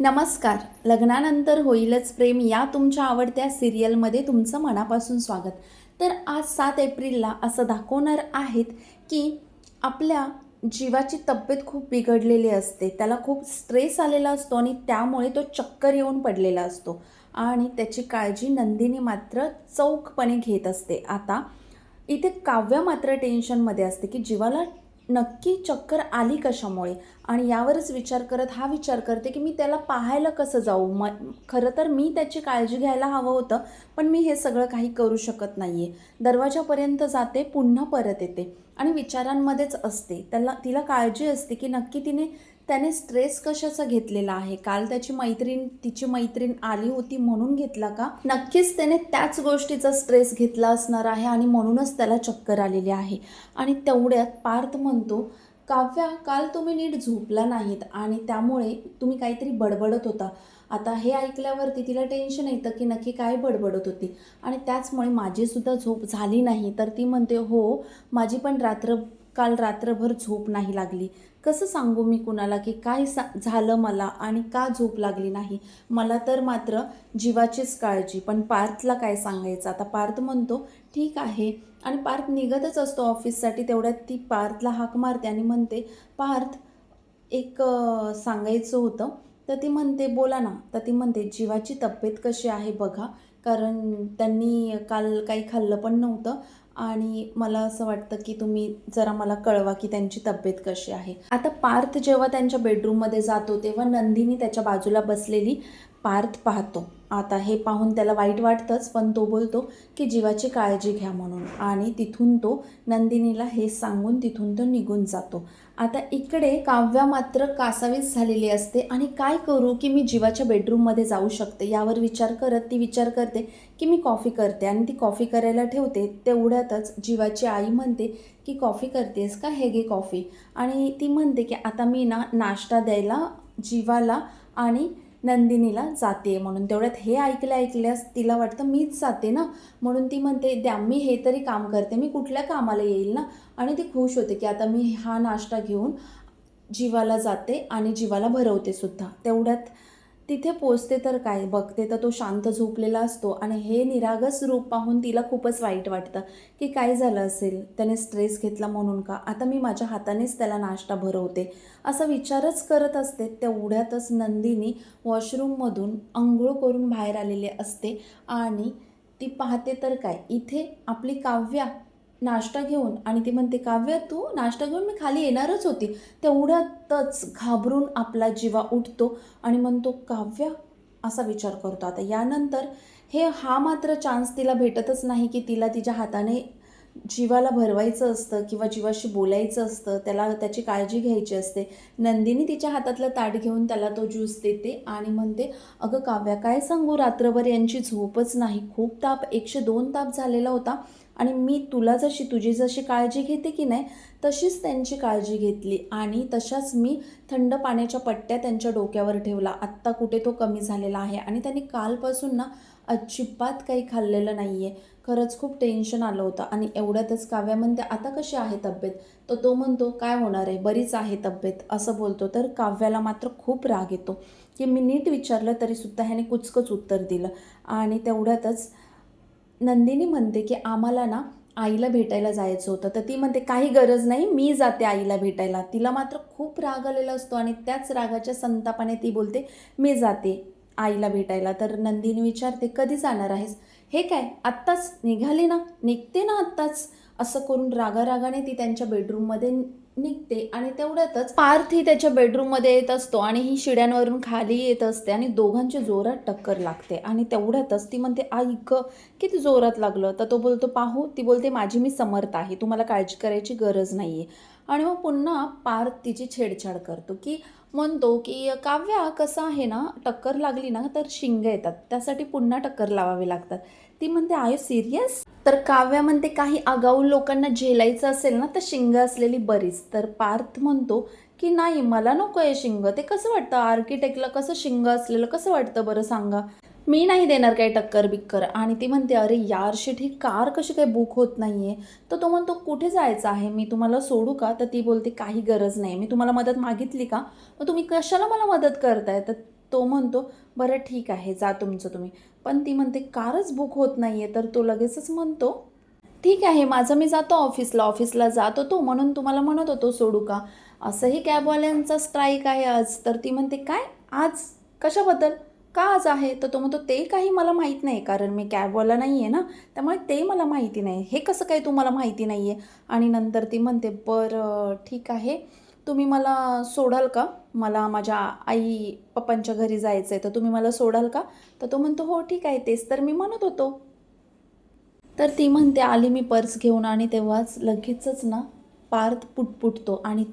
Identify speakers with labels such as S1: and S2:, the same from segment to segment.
S1: नमस्कार. लग्नानंतर होईलच प्रेम या तुमच्या आवडत्या सिरियलमध्ये तुमचं मनापासून स्वागत. तर आज सात एप्रिलला असं दाखवणार आहेत की आपल्या जीवाची तब्येत खूप बिघडलेली असते. त्याला खूप स्ट्रेस आलेला असतो आणि त्यामुळे तो चक्कर येऊन पडलेला असतो. आणि त्याची काळजी नंदिनी मात्र चौकपणे घेत असते. आता इथे काव्य मात्र टेन्शनमध्ये असते की जीवाला नक्की चक्कर आली कशामुळे? आणि यावरच विचार करत हा विचार करते की मी त्याला पाहायला कसं जाऊ? म खरं तर मी त्याची काळजी घ्यायला हवं होतं पण मी हे सगळं काही करू शकत नाही आहे दरवाजापर्यंत जाते पुन्हा परत येते आणि विचारांमध्येच असते. त्याला तिला काळजी असते की नक्की तिने त्याने स्ट्रेस कशाचा घेतलेला आहे? काल त्याची मैत्रीण तिची मैत्रीण आली होती म्हणून घेतला का? नक्कीच त्याने त्याच गोष्टीचा स्ट्रेस घेतला असणार आहे आणि म्हणूनच त्याला चक्कर आलेली आहे. आणि तेवढ्यात पार्थ म्हणतो काव्या काल तुम्ही नीट झोपला नाहीत आणि त्यामुळे तुम्ही काहीतरी बडबडत होता. आता हे ऐकल्यावरती तिला टेन्शन येतं की नक्की काय बडबडत होती. आणि त्याचमुळे माझीसुद्धा झोप झाली नाही. तर ती म्हणते हो माझी पण रात्र काल रात्रभर झोप नाही लागली. कसं सांगू मी कुणाला की काय सा झालं मला आणि का झोप लागली नाही? मला तर मात्र जीवाचीच काळजी. पण पार्थला काय सांगायचं? आता पार्थ म्हणतो ठीक आहे. आणि पार्थ निघतच असतो ऑफिससाठी. तेवढ्यात ती पार्थला हाक मारते आणि म्हणते पार्थ एक सांगायचं होतं. तर ती म्हणते बोला ना. तर ती म्हणते जीवाची तब्येत कशी आहे बघा. कारण त्यांनी काल काही खाल्लं पण नव्हतं. आणि मला असं वाटतं की तुम्ही जरा मला कळवा की त्यांची तब्येत कशी आहे. आता पार्थ जेव्हा त्यांच्या बेडरूममध्ये जातो तेव्हा नंदिनी त्याच्या बाजूला बसलेली पार्थ पाहतो. आता हे पाहून त्याला वाईट वाटतंच पण तो बोलतो की जीवाची काळजी घ्या म्हणून. आणि तिथून तो नंदिनीला हे सांगून तिथून तो निघून जातो. आता इकडे काव्या मात्र कासावीस झालेली असते. आणि काय करू की मी जीवाच्या बेडरूममध्ये जाऊ शकते? यावर विचार करत ती विचार करते की मी कॉफी करते आणि ती कॉफी करायला ठेवते. तेवढ्यातच जीवाची आई म्हणते की कॉफी करतेस का हे घे कॉफी? आणि ती म्हणते की आता मी ना नाश्ता द्यायला जीवाला आणि नंदिनीला जाते. म्हणून तेवढ्यात हे ऐकल्या ऐकल्यास तिला वाटतं मीच जाते ना? म्हणून ती म्हणते द्या मी हे तरी काम करते. मी कुठल्या कामाला येईल ना? आणि ती खुश होते की आता मी हा नाश्ता घेऊन जीवाला जाते आणि जीवाला भरवते सुद्धा. तेवढ्यात तिथे पोचते तर काय? बघते तर तो शांत झोपलेला असतो आणि हे निरागस रूप पाहून तिला खूपच वाईट वाटतं की काय झालं असेल? त्याने स्ट्रेस घेतला म्हणून का? आता मी माझ्या हातानेच त्याला नाश्ता भरवते. असा विचारच करत असते. तेवढ्यातच नंदिनी वॉशरूममधून आंघोळ करून बाहेर आलेले असते आणि ती पाहते तर काय? इथे आपली काव्या नाश्ता घेऊन आणि ती म्हणते काव्य तू नाश्ता घेऊन मी खाली येणारच होती. तेवढ्यातच घाबरून आपला जीवा उठतो आणि म्हणतो काव्य असा विचार करतो. आता यानंतर हे हा मात्र चान्स तिला भेटतच नाही की तिला तिच्या हाताने जीवाला भरवायचं असतं किंवा जीवाशी बोलायचं असतं त्याला त्याची काळजी घ्यायची असते. नंदिनी तिच्या हातातलं ताट घेऊन त्याला तो ज्यूस देते आणि म्हणते अगं काव्या काय सांगू? रात्रभर यांची झोपच नाही. खूप ताप एकशे दोन ताप झालेला होता. आणि मी तुला जशी तुझी जशी काळजी घेते की नाही तशीच त्यांची काळजी घेतली. आणि तशाच मी थंड पाण्याच्या पट्ट्या त्यांच्या डोक्यावर ठेवला. आत्ता कुठे तो कमी झालेला आहे. आणि त्यांनी कालपासून ना अजिबात काही खाल्लेलं नाही आहे खरंच खूप टेन्शन आलं होतं. आणि एवढ्यातच काव्या म्हणते आता कशी आहे तब्येत? तर तो म्हणतो काय होणार आहे? बरीच आहे तब्येत. असं बोलतो. तर काव्याला मात्र खूप राग येतो. की मी नीट विचारलं तरीसुद्धा ह्याने कुचकच उत्तर दिलं. आणि तेवढ्यातच नंदिनी म्हणते की आम्हाला ना आईला भेटायला जायचं होतं. तर ती म्हणते काही गरज नाही मी जाते आईला भेटायला. तिला मात्र खूप राग आलेला असतो आणि त्याच रागाच्या संतापाने ती बोलते मी जाते आईला भेटायला. तर नंदिनी विचारते कधी जाणार आहेस? हे काय आत्ताच? निघाले ना? निघते ना आत्ताच? असं करून रागारागाने ती त्यांच्या बेडरूममध्ये निघते आणि तेवढ्यातच पार्थ ही त्याच्या बेडरूममध्ये येत असतो आणि ही शिड्यांवरून खाली येत असते आणि दोघांची जोरात टक्कर लागते. आणि तेवढ्यातच ती म्हणते ऐक किती जोरात लागलं. तर तो बोलतो पाहू ती बोलते माझी मी समर्थ आहे तुम्हाला काळजी करायची गरज नाही आहे आणि मग पुन्हा पार्थ तिची छेडछाड करतो की म्हणतो की काव्या कसं आहे ना टक्कर लागली ना तर शिंग येतात त्यासाठी पुन्हा टक्कर लावावी लागतात. ती म्हणते आय सिरियस? तर काव्या म्हणते काही आगाऊ लोकांना झेलायचं असेल ना तर शिंग असलेली बरीच. तर पार्थ म्हणतो की नाही मला नको आहे शिंग. ते कसं वाटतं? आर्किटेक्टला कसं शिंग असलेलं कसं वाटतं बरं सांगा? मी नाही देणार काही टक्कर बिक्कर. आणि ती म्हणते अरे यार शिट ही कार कशी काही बुक होत नाही आहे तर तो म्हणतो कुठे जायचं आहे? मी तुम्हाला सोडू का? तर ती बोलते काही गरज नाही. मी तुम्हाला मदत मागितली का? मग तुम्ही कशाला मला मदत करताय? तर तो म्हणतो बरं ठीक आहे जा तुमचं तुम्ही. पण ती म्हणते कारच बुक होत नाही आहे तर तो लगेचच म्हणतो ठीक आहे माझं मी जातो ऑफिसला ऑफिसला जात होतो म्हणून तुम्हाला म्हणत होतो सोडू का? असंही कॅबवाल्यांचा स्ट्राईक आहे आज. तर ती म्हणते काय? आज? कशाबद्दल? का आज आहे? तर तो म्हणतो ते काही मला माहीत नाही कारण मी कॅबवाला नाही आहे ना त्यामुळे ते मला माहिती नाही. हे कसं काही तुम्हाला माहिती नाही आहे आणि नंतर ती म्हणते बरं ठीक आहे. तुम्ही मला सोडाल का? मला माझ्या आई पप्पांच्या घरी जायचं आहे तर तुम्ही मला सोडाल का? तर तो म्हणतो हो ठीक आहे तेच तर मी म्हणत होतो. तर ती म्हणते आली मी पर्स घेऊन आणि तेव्हाच लगेचच ना पार्थ पुटपुटतो. आणि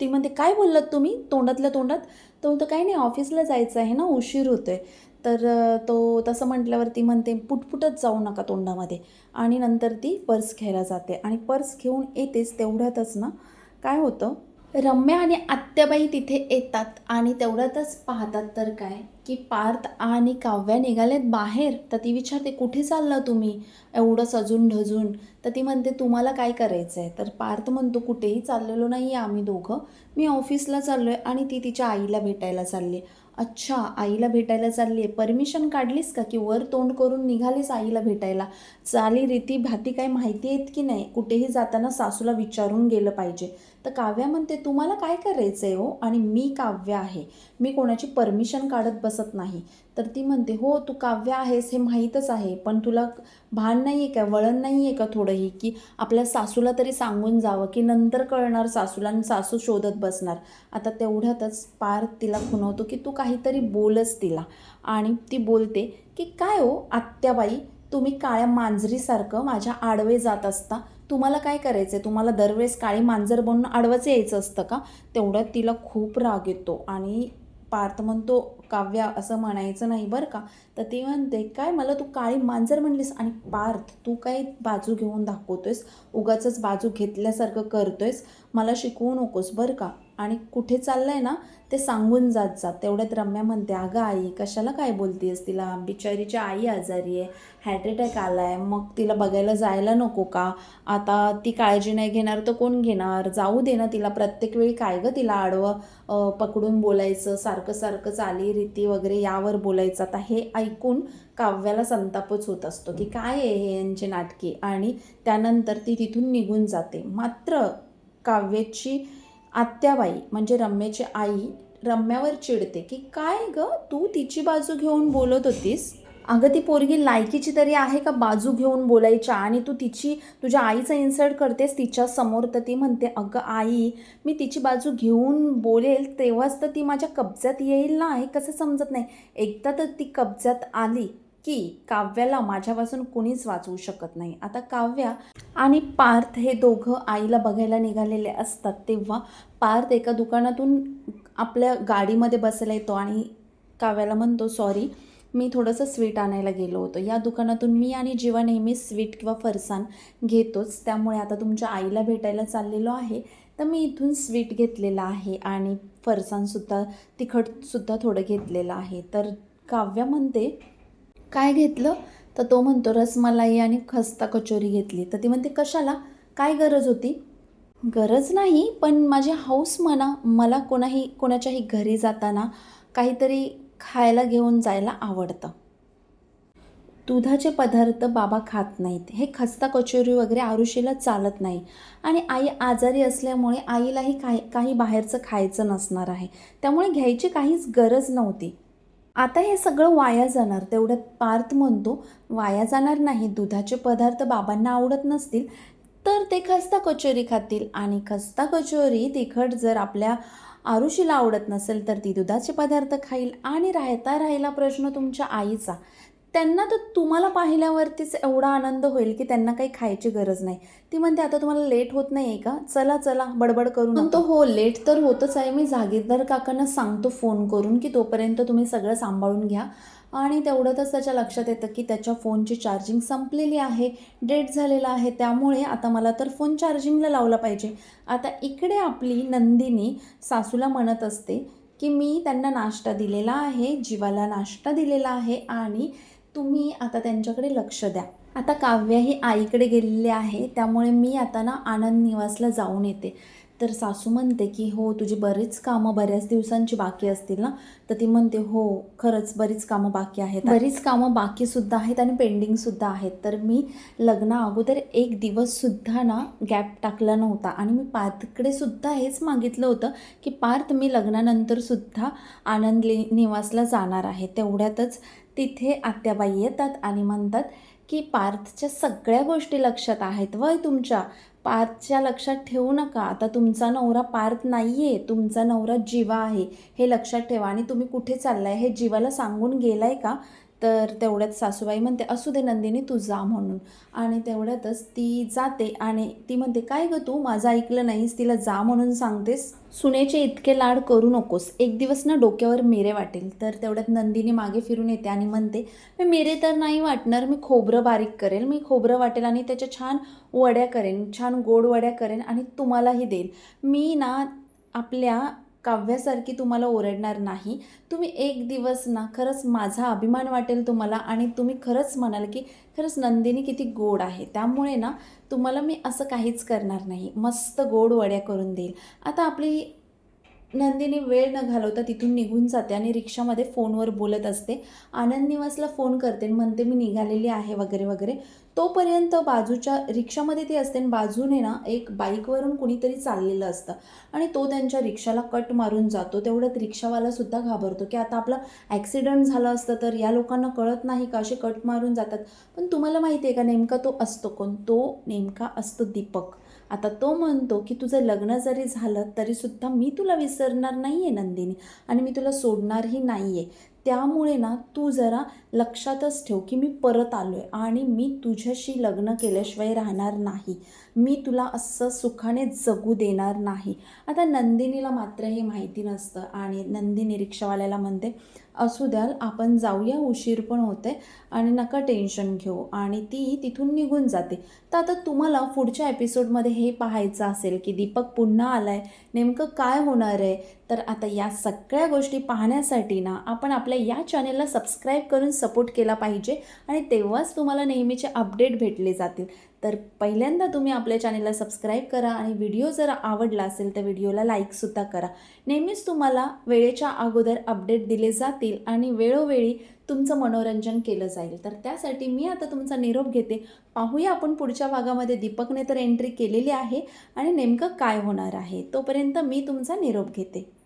S1: ती म्हणते काय बोललात तुम्ही? तोंडातल्या तोंडात? तो म्हणतो काही नाही ऑफिसला जायचं आहे ना उशीर होतोय. तर तो तसं म्हटल्यावर ती म्हणते पुटपुटत जाऊ नका तोंडामध्ये. आणि नंतर ती पर्स घ्यायला जाते. आणि पर्स घेऊन येतेच तेवढ्यातच ना काय होतं रम्या आणि आत्याबाई तिथे येतात आणि तेवढ्यातच पाहतात तर काय? की पार्थ आणि काव्या निघालेत बाहेर. तर ती विचारते कुठे चालला तुम्ही? एवढं सजून ढजून. तर ती म्हणते तुम्हाला काय करायचं आहे तर पार्थ म्हणतो कुठेही चाललेलो नाही आहे आम्ही दोघं. मी ऑफिसला चाललो आहे आणि ती तिच्या आईला भेटायला चालली अच्छा आईला भेटायला चालली आहे परमिशन काढलीस का? की वर तोंड करून निघालीस आईला भेटायला? चाली रीती भाती काय माहिती आहेत की नाही? कुठेही जाताना सासूला विचारून गेलं पाहिजे. तर काव्या म्हणते तुम्हाला काय करायचं आहे हो? आणि मी काव्य आहे. मी कोणाची परमिशन काढत बसत नाही. तर ती म्हणते हो तू काव्य आहेस हे माहीतच आहे पण तुला भान नाही आहे का वळण नाही आहे का थोडंही की आपल्या सासूला तरी सांगून जावं की नंतर कळणार सासूला आणि सासू शोधत बसणार. आता तेवढ्यातच पार तिला खुणवतो की तू काहीतरी बोलच तिला. आणि ती बोलते की काय हो आत्याबाई तुम्ही काळ्या मांजरीसारखं माझ्या आडवे जात असता तुम्हाला काय करायचं आहे तुम्हाला दरवेळेस काळी मांजर बनून आडवंच यायचं असतं का? तेवढ्यात तिला खूप राग येतो आणि पार्थ म्हणतो काव्या असं म्हणायचं नाही बरं का. तर ते म्हणते काय मला तू काळी मांजर म्हणलीस आणि पार्थ तू काय बाजू घेऊन दाखवतोयस उगाचच बाजू घेतल्यासारखं करतोयस. मला शिकवू नकोस बरं का? आणि कुठे चाललं आहे ना ते सांगून जात जा. तेवढ्यात रम्या म्हणते अगं आई कशाला काय बोलतेस तिला? बिचारीची आई आजारी आहे हार्ट अटॅक आला आहे मग तिला बघायला जायला नको का? आता ती काळजी नाही घेणार तर कोण घेणार? जाऊ दे ना तिला प्रत्येक वेळी काय गं तिला आडवं पकडून बोलायचं सारखं सारखं चाली रीती वगैरे यावर बोलायचं. आता हे ऐकून काव्याला संतापच होत असतो की काय आहे हे यांचे नाटके? आणि त्यानंतर ती तिथून निघून जाते. मात्र काव्याची आत्याबाई म्हणजे रम्याची आई रम्यावर चिडते की काय ग? तू तिची बाजू घेऊन बोलत होतीस? अगं ती पोरगी लायकीची तरी आहे का बाजू घेऊन बोलायच्या? आणि तू तिची तुझ्या आईचं इन्सल्ट करतेस तिच्या समोर तर ती म्हणते अगं आई मी तिची बाजू घेऊन बोलेल तेव्हाच तर ती माझ्या कब्जात येईल ना? हे कसं समजत नाही? एकदा तर ती कब्जात आली. की काव्याला माझ्यापासून कुणीच वाचवू शकत नाही. आता काव्या आणि पार्थ हे दोघं आईला बघायला निघालेले असतात तेव्हा पार्थ एका दुकानातून आपल्या गाडीमध्ये बसायला येतो आणि काव्याला म्हणतो सॉरी मी थोडंसं स्वीट आणायला गेलो होतो. या दुकानातून मी आणि जीवा नेहमी स्वीट किंवा फरसाण घेतोच. त्यामुळे आता तुमच्या आईला भेटायला चाललेलो आहे. तर मी इथून स्वीट घेतलेलं आहे आणि फरसाणसुद्धा तिखटसुद्धा थोडं घेतलेलं आहे. तर काव्या म्हणते काय घेतलं? तर तो म्हणतो रसमलाई आणि खस्ता कचोरी घेतली. तर ती म्हणते कशाला? काय गरज होती? गरज नाही पण माझी हाऊस म्हणा मला कोणाही कोणाच्याही घरी जाताना काहीतरी खायला घेऊन जायला आवडतं. दुधाचे पदार्थ बाबा खात नाहीत. हे खस्ता कचोरी वगैरे आरुषीला चालत नाही. आणि आई आजारी असल्यामुळे आईलाही काही काही बाहेरचं खायचं नसणार आहे. त्यामुळे घ्यायची काहीच गरज नव्हती. आता हे सगळं वाया जाणार. तेवढ्यात पार्थ म्हणतो वाया जाणार नाही. दुधाचे पदार्थ बाबांना आवडत नसतील तर ते खस्ता कचोरी खातील. आणि खस्ता कचोरी तिखट जर आपल्या आरुषीला आवडत नसेल तर ती दुधाचे पदार्थ खाईल. आणि राहता राहिला प्रश्न तुमच्या आईचा. त्यांना तर तुम्हाला पाहिल्यावरतीच एवढा आनंद होईल की त्यांना काही खायची गरज नाही. ती म्हणते आता तुम्हाला लेट होत नाही आहे का? चला चला बडबड करून म्हणतो हो लेट तर होतच आहे. मी जागीरदार काकांना सांगतो फोन करून की तोपर्यंत तुम्ही सगळं सांभाळून घ्या. आणि तेवढ्यातच त्याच्या लक्षात येतं की त्याच्या फोनची चार्जिंग संपलेली आहे डेट झालेला आहे. त्यामुळे आता मला तर फोन चार्जिंगला लावला पाहिजे. आता इकडे आपली नंदिनी सासूला म्हणत असते की मी त्यांना नाश्ता दिलेला आहे जीवाला नाश्ता दिलेला आहे आणि तुम्ही आता त्यांच्याकडे लक्ष द्या. आता काव्या ही आईकडे गेलेली आहे त्यामुळे मी आता ना आनंद निवासला जाऊन येते. तर सासू म्हणते की हो तुझी बरीच कामं बऱ्याच दिवसांची बाकी असतील ना? तर ती म्हणते हो खरंच बरीच कामं बाकी आहेत. बरीच कामं बाकीसुद्धा आहेत आणि पेंडिंगसुद्धा आहेत. तर मी लग्ना अगोदर एक दिवससुद्धा ना गॅप टाकला नव्हता आणि मी पार्थकडे सुद्धा हेच मागितलं होतं की पार्थ मी लग्नानंतरसुद्धा आनंद निवासला जाणार आहे. तेवढ्यातच तिथे आत्याबाई येतात आणि म्हणतात की पार्थच्या सगळ्या गोष्टी लक्षात आहेत. वय तुमच्या. पार्थच्या लक्षात ठेवू नका. आता तुमचा नवरा पार्थ नाही आहे तुमचा नवरा जीवा आहे. हे लक्षात ठेवा. आणि तुम्ही कुठे चाललाय? हे जीवाला सांगून गेलाय का? तर तेवढ्यात सासूबाई म्हणते असू दे नंदिनी तू जा म्हणून. आणि तेवढ्यातच ती जाते आणि ती म्हणते काय गं तू? माझं ऐकलं नाहीस तिला जा म्हणून सांगतेस. सुनेचे इतके लाड करू नकोस. एक दिवस ना डोक्यावर मेरे वाटेल. तर तेवढ्यात नंदिनी मागे फिरून येते आणि म्हणते मी मेरे तर नाही वाटणार मी खोबरं बारीक करेल. मी खोबरं वाटेल आणि त्याच्या छान वड्या करेन छान गोड वड्या करेन आणि तुम्हालाही देईल. मी ना आपल्या काव्यासारखी तुम्हाला ओरडणार नाही. तुम्ही एक दिवस ना खरंच माझा अभिमान वाटेल तुम्हाला आणि तुम्ही खरंच म्हणाल की खरंच नंदिनी किती गोड आहे. त्यामुळे ना तुम्हाला मी असं काहीच करणार नाही. मस्त गोड वड्या करून देईल. आता आपली नंदिनी वेळ न घालवता तिथून निघून जाते आणि रिक्षामध्ये फोनवर बोलत असते. आनंद निवासला फोन करते म्हणते मी निघालेली आहे वगैरे वगैरे. तोपर्यंत बाजूच्या रिक्षामध्ये ती असते आणि बाजूने ना एक बाईकवरून कुणीतरी चाललेलं असतं. आणि तो त्यांच्या रिक्षाला कट मारून जातो. तेवढ्यात रिक्षावालासुद्धा घाबरतो की आता आपलं ॲक्सिडंट झालं असतं तर या लोकांना कळत नाही का असे कट मारून जातात. पण तुम्हाला माहिती आहे का नेमका तो असतो कोण? तो नेमका असतो दीपक. आता तो म्हणतो की तुझं लग्न जरी झालं तरीसुद्धा मी तुला विसरणार नाही आहे नंदिनी. आणि मी तुला सोडणारही नाही आहे त्यामुळे ना तू जरा लक्षातच ठेव की मी परत आलो आहे आणि मी तुझ्याशी लग्न केल्याशिवाय राहणार नाही. मी तुला असं सुखाने जगू देणार नाही. आता नंदिनीला मात्र हे माहिती नसतं आणि नंदिनी रिक्षावाल्याला म्हणते असू द्याल आपण जाऊया उशीर पण होते आणि नका टेन्शन घेऊ. आणि ती तिथून निघून जाते. तर आता तुम्हाला पुढच्या एपिसोडमध्ये हे पाहायचं असेल की दीपक पुन्हा आला आहे नेमकं काय होणार आहे? तर आता या सगळ्या गोष्टी पाहण्यासाठी ना आपण आपल्या या चॅनेलला सबस्क्राईब करून सपोर्ट केला पाहिजे आणि तेव्हाच तुम्हाला नेहमीचे अपडेट भेटले जातील. तर पहिल्यांदा तुम्ही आपल्या चॅनेलला सबस्क्राईब करा आणि व्हिडिओ जर आवडला असेल तर व्हिडिओला लाईकसुद्धा करा. नेहमीच तुम्हाला वेळेच्या अगोदर अपडेट दिले जातील आणि वेळोवेळी तुमचं मनोरंजन केलं जाईल. तर त्यासाठी मी आता तुमचा निरोप घेते. पाहूया आपण पुढच्या भागामध्ये दीपकने तर एंट्री केलेली आहे आणि नेमकं काय होणार आहे तोपर्यंत मी तुमचा निरोप घेते.